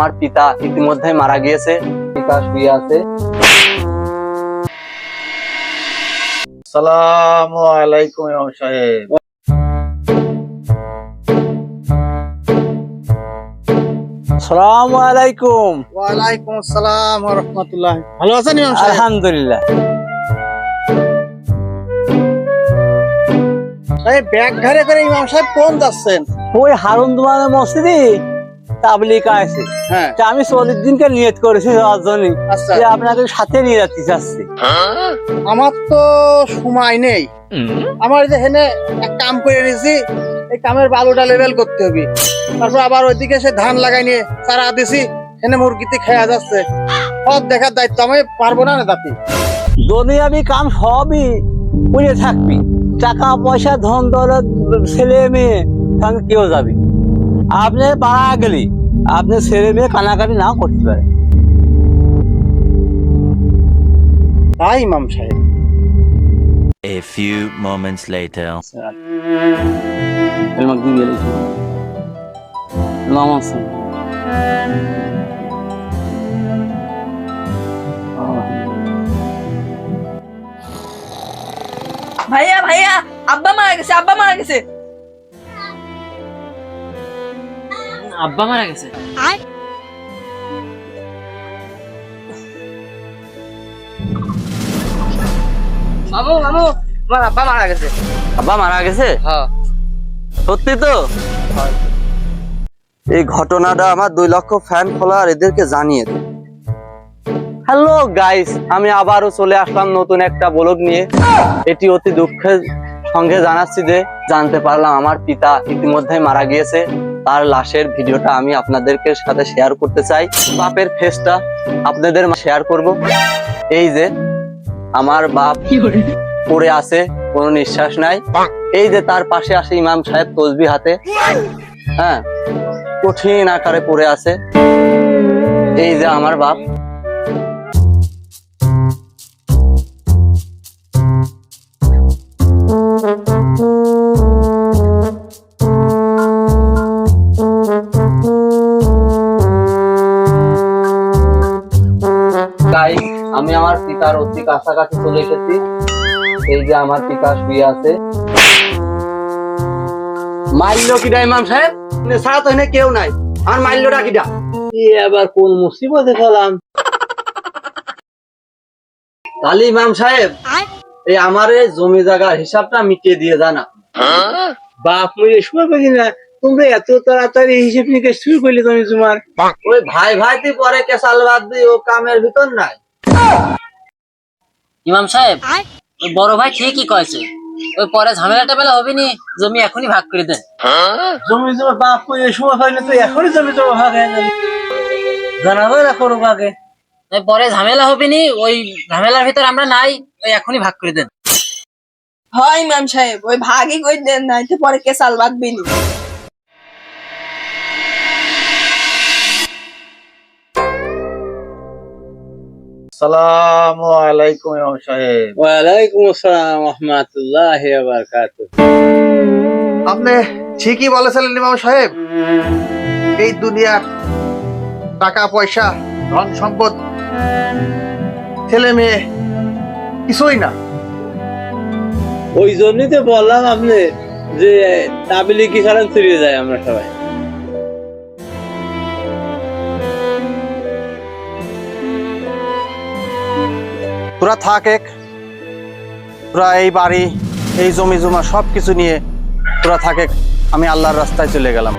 আমার পিতা ইতিমধ্যে মারা গিয়েছে। পিতা শুয়ে আছে। সালাম আলাইকুম ইমাম সাহেব। সালাম আলাইকুম। ওয়ালাইকুম আসসালাম ওয়া রাহমাতুল্লাহ। ভালো আছেন ইমাম সাহেব? আলহামদুলিল্লাহ। এই ব্যাগ ঘাড়ে করে ইমাম সাহেব কোন যাচ্ছেন? ওই হারুন দুমানের মসজিদে। তাবলিক আছে। হ্যাঁ। তা আমি নিয়ত করেছি যাওয়ার জন্য আচ্ছা। যে আপনাকে সাথে নিয়ে যাচ্ছি। চাচ্ছি আমার তো সময় নেই। আমার যে হেনে এক কাম করে নিয়েছি এই কামের বালুটা লেভেল করতে হবে। তারপর আবার ওইদিকে সে ধান লাগাই নিয়ে চারা দিছি হেনে মুরগিতে খেয়া যাচ্ছে। সব দেখার দায়িত্ব আমি পারব না না তাতে দুনিয়াবি কাম সবই করে থাকবি। টাকা পয়সা ধন দৌলত ছেলে মেয়ে সঙ্গে কেউ যাবি। আপনি পাড়া গেলি। আপনি ছেলে মেয়ে কানাকানি নাও করতে পারে তাই ইমাম সাহেব A few moments later. المقدم يا ليش اللهم صل ভাইয়া ভাইয়া আব্বা মারা গেছে আব্বা মারা গেছে আব্বা মারা গেছে। মামু মামু আমার আব্বা মারা গেছে। আব্বা মারা গেছে? হ্যাঁ। সত্যি তো? এই ঘটনাটা আমার দুই লক্ষ ফ্যান ফলোয়ার এদেরকে জানিয়ে দিই হ্যালো গাইস আমি আবারও চলে আসলাম নতুন একটা ব্লগ নিয়ে। এটি অতি দুঃখের সঙ্গে জানাচ্ছি যে জানতে পারলাম আমার পিতা ইতিমধ্যে মারা গিয়েছে। তার লাশের ভিডিওটা আমি আপনাদেরকে সাথে শেয়ার করতে চাই। বাপের ফেসটা আপনাদের শেয়ার করব। এই যে আমার বাপ পড়ে আছে কোনো নিঃশ্বাস নাই। এই যে তার পাশে আসে ইমাম সাহেব তসবি হাতে। হ্যাঁ কঠিন আকারে পড়ে আছে। এই যে আমার বাপ। আমি আমার পিতার অতি কাছাকাছি চলে এসেছি। এই যে আমার পিতা শুয়ে আছে। মাইল্য কিডা ইমাম সাহেব? সারা তো এখানে কেউ নাই। আমার মাইল্যটা কিডা? কি আবার কোন মুসিবতে খেলাম তাহলে ইমাম সাহেব এই আমার এই জমি জায়গার হিসাবটা মিটিয়ে দিয়ে জানা বাপ মুই শুরু করি না। তোমরা এত তাড়াতাড়ি হিসেব নিকেশ শুরু করলি তুমি তোমার। ওই ভাই ভাই তুই পরে কেসাল বাদ দি ও কামের ভিতর নাই। ইমাম সাহেব ওই বড় ভাই ঠিকই কয়েছে? ওই পরে ঝামেলা টামেলা হবে নি জমি এখনই ভাগ করে দেন। জমি জমা বাপ কই এই সময় পাইলে তো এখনই জমি জমা ভাগ হয়ে যাবে জানাব না করুক আগে ওই পরে ঝামেলা হবে নি ওই ঝামেলার ভিতর আমরা নাই ওই এখনই ভাগ করে দেন। হয় ইমাম সাহেব ওই ভাগই কই দেন নাই তো পরে কেসাল বাঁধবি নি সালাম আলাইকুম ইমাম সাহেব। ওয়ালাইকুম আসসালাম রহমতুল্লাহ বারাকাতুহ। আপনি ঠিকই বলেছিলেন ইমাম সাহেব এই দুনিয়ার টাকা পয়সা ধন সম্পদ ছেলে মেয়ে কিছুই না। ওই জন্যই তো বললাম আপনি যে তাবিলিকি ছাড়া ফিরে যায় আমরা সবাই। তোরা থাক এক। তোরা এই বাড়ি, এই জমি জমা সব কিছু নিয়ে তোরা থাক এক। আমি আল্লাহর রাস্তায় চলে গেলাম।